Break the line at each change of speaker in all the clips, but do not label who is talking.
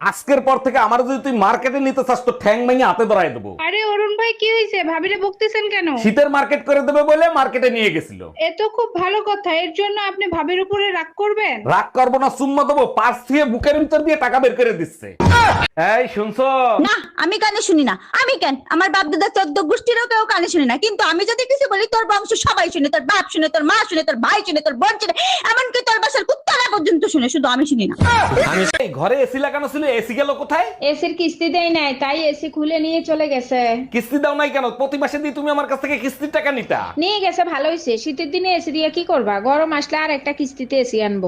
আজকের পর থেকে আমার যদি তুই মার্কেটে নিতে চাস তো ঠ্যাং ভেঙে হাতে ধরাই দেবো।
আরে অরুণ ভাই কি হয়েছে? ভাবিরে বকতেছেন কেন?
শীতের মার্কেট করে দেবে বলে মার্কেটে নিয়ে গেছিল।
এ তো খুব ভালো কথা। এর জন্য আপনি ভাবির উপরে রাগ করবেন?
রাগ করব না সুম্মা দেবো। পার্স দিয়ে বুকের ভিতর দিয়ে টাকা বের করে দিচ্ছে। এই শুনছো?
না আমি কানে শুনি না। আমি কেন? আমার বাপ দাদা চোদ্দ গোষ্ঠীরও কেউ কানে শুনি না। কিন্তু আমি যদি কিছু বলি তোর বংশ সবাই শুনে তোর বাপ শুনে তোর মা শুনে তোর ভাই শুনে তোর বোন শুনে এমনকি তোর বাসার কুত্তারা পর্যন্ত শুনে শুধু আমি শুনি না।
এই ঘরে এসি লাগানো ছিল এসি গেল কোথায়?
এসির কিস্তি দেয় নাই তাই এসি খুলে নিয়ে চলে গেছে।
কিস্তি দাও নাই কেন? প্রতি মাসে দিয়ে তুমি আমার কাছ থেকে কিস্তির টাকা নিতা।
নিয়ে গেছে ভালো হয়েছে শীতের দিনে এসি দিয়ে কি করবা? গরম আসলে আর একটা কিস্তিতে এসি আনব।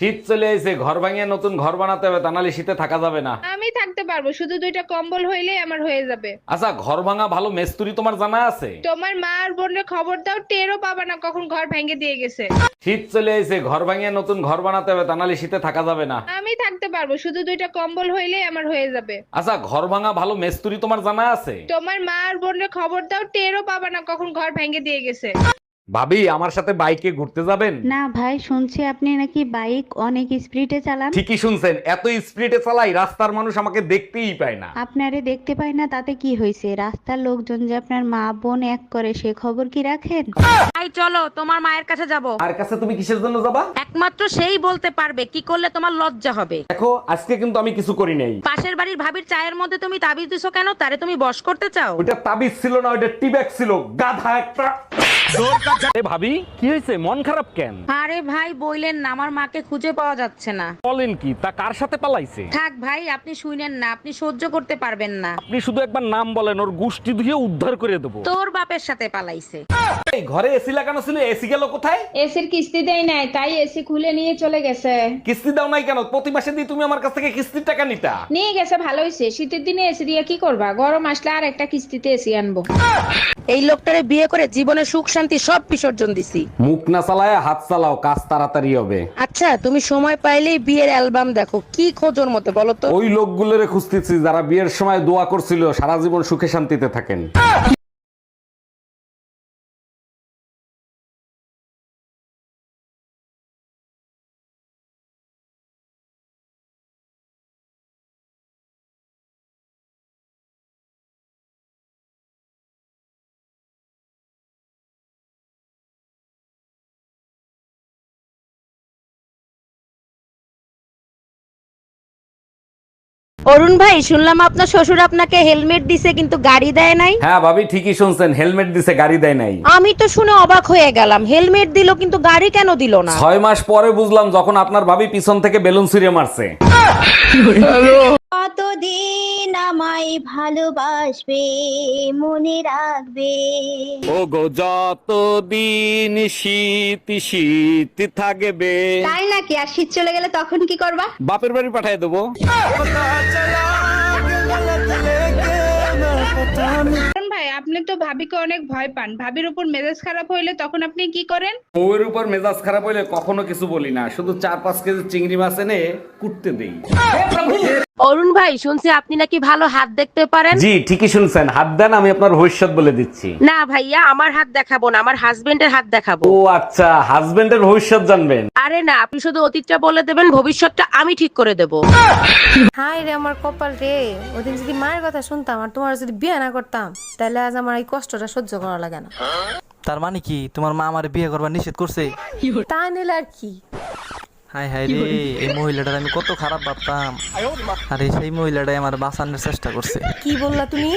শীত চলে এসে ঘর ভাঙিয়ে নতুন ঘর বানাতে হবে তা নাহলে শীতে থাকা যাবে না।
আমি থাকতে পারব শুধু দুইটা কম্বল হইলেই আমার হয়ে যাবে।
আচ্ছা ঘর ভাঙা ভালো মেস্তুরি তোমার জানা আছে?
তোমার মা আর বোনের খবর দাও টেরও পাবা না কখন ঘর ভেঙে দিয়ে গেছে।
শীত চলে এসে ঘর ভাঙিয়ে নতুন ঘর বানাতে হবে তা নাহলে শীতে থাকা যাবে না।
আমি থাকতে পারব শুধু দুইটা কম্বল হইলেই আমার হয়ে যাবে।
আচ্ছা ঘর ভাঙা ভালো মেস্তুরি তোমার জানা আছে?
তোমার মা আর বোনের খবর দাও টেরও পাবা না কখন ঘর ভেঙে দিয়ে গেছে।
ভাবি আমার সাথে বাইকে ঘুরতে যাবেন?
না ভাই শুনছি আপনি নাকি বাইক অনেক স্পিডে চালান।
ঠিকই শুনছেন এত স্পিডে চালাই রাস্তার মানুষ আমাকে দেখতেই পায় না।
আপনারে দেখতে পাই না তাতে কি হয়েছে? রাস্তার লোকজন যে আপনার মা বোন এক করে সে খবর কি রাখেন?
তাই চলো তোমার মায়ের কাছে যাব।
আর কাছে তুমি কিসের জন্য যাবা?
একমাত্র সেই বলতে পারবে কি করলে তোমার লজ্জা হবে।
দেখো আজকে কিন্তু আমি কিছু করি নাই।
পাশের বাড়ির ভাবির চায়ের মধ্যে তুমি তাবিজ দিছো কেন? তারে তুমি বশ করতে চাও?
ওটা তাবিজ ছিল না ওটা টিব্যাগ ছিল। গাধা একটা ভাবি কি হয়েছে? মন খারাপ কেন?
আরে ভাই বইলেন না আমার মাকে খুঁজে পাওয়া যাচ্ছে না।
বলেন কি তা কার সাথে পালাইছে?
থাক ভাই আপনি শুনেন না আপনি সহ্য করতে পারবেন না।
আপনি শুধু একবার নাম বলেন ওর গুষ্টি ধুয়ে উদ্ধার করে দেবো।
তোর বাপের সাথে পালাইছে।
এই ঘরে এসি লাগানো ছিল এসি গেল কোথায়?
এসির কিস্তি নাই তাই এসি খুলে নিয়ে চলে গেছে।
কিস্তি দাও নাই কেন? প্রতি মাসে দিয়ে তুমি আমার কাছ থেকে কিস্তির টাকা নিতা।
নিয়ে গেছে ভালো হয়েছে শীতের দিনে এসি দিয়ে কি করবা? গরম আসলে আর একটা কিস্তিতে এসি আনব।
এই লোকটারে বিয়ে করে জীবনে সুখ শান্তি সব বিসর্জন দিছি।
মুখ না চালায় হাত চালাও কাজ তাড়াতাড়ি হবে।
আচ্ছা তুমি সময় পাইলেই বিয়ের অ্যালবাম দেখো। কি খোঁজোর মতে বলো তো?
ওই লোকগুলোরে খুঁজতেছি যারা বিয়ের সময় দোয়া করছিল সারা জীবন সুখে শান্তিতে থাকেন।
অরুণ ভাই শুনলাম আপনার শ্বশুর আপনাকে হেলমেট দিছে কিন্তু গাড়ি দেয় নাই।
হ্যাঁ ভাবি ঠিকই শুনছেন হেলমেট দিছে গাড়ি দেয় নাই।
আমি তো শুনে অবাক হয়ে গেলাম হেলমেট দিল কিন্তু গাড়ি কেন দিল না?
ছয় মাস পরে বুঝলাম যখন আপনার ভাবি পিছন থেকে বেলুন ছিঁড়ে মারছে।
আমায় ভালোবাসবে মনে রাখবে।
ও গো যতদিন শীত শীত থাকবে।
তাই নাকি? আর শীত চলে গেলে তখন কি করবা?
বাপের বাড়ি পাঠিয়ে দেবো।
ভাই আপনি তো ভাবিকে অনেক ভয় পান। ভাবির উপর মেজাজ খারাপ হইলে তখন আপনি কি করেন?
বউয়ের উপর মেজাজ খারাপ হইলে কখনো কিছু বলি না। শুধু চার পাঁচ কেজি চিংড়ি মাছ এনে কুটতে দেই।
অরুণ ভাই শুনছি আপনি নাকি ভালো হাত দেখতে পারেন।
জি ঠিকই শুনছেন। হাত দেন আমি আপনার ভবিষ্যৎ বলে দিচ্ছি।
না ভাইয়া আমার হাত দেখাবো না আমার হাজবেন্ডের হাত দেখাবো।
ও আচ্ছা হাজবেন্ডের ভবিষ্যৎ জানবেন।
আরে না আপনি শুধু অতীতটা বলে দেবেন ভবিষ্যৎটা আমি ঠিক করে দেব।
হাই রে আমার কপাল রে ওদিন যদি মায়ের কথা শুনতাম আর তোমার যদি বিয়ে না করতাম তাহলে আজ আমার এই কষ্টটা সহ্য করা লাগে না।
তার মানে কি তোমার মা আমার বিয়ে করবার নিষেধ করছে?
তা নিলে আর কি?
হাই হাই রে এই মহিলাটার আমি কত খারাপ ভাবতাম। আরে সেই মহিলাটাই আমার বাঁচানোর চেষ্টা করছে।
কি বললা তুমি?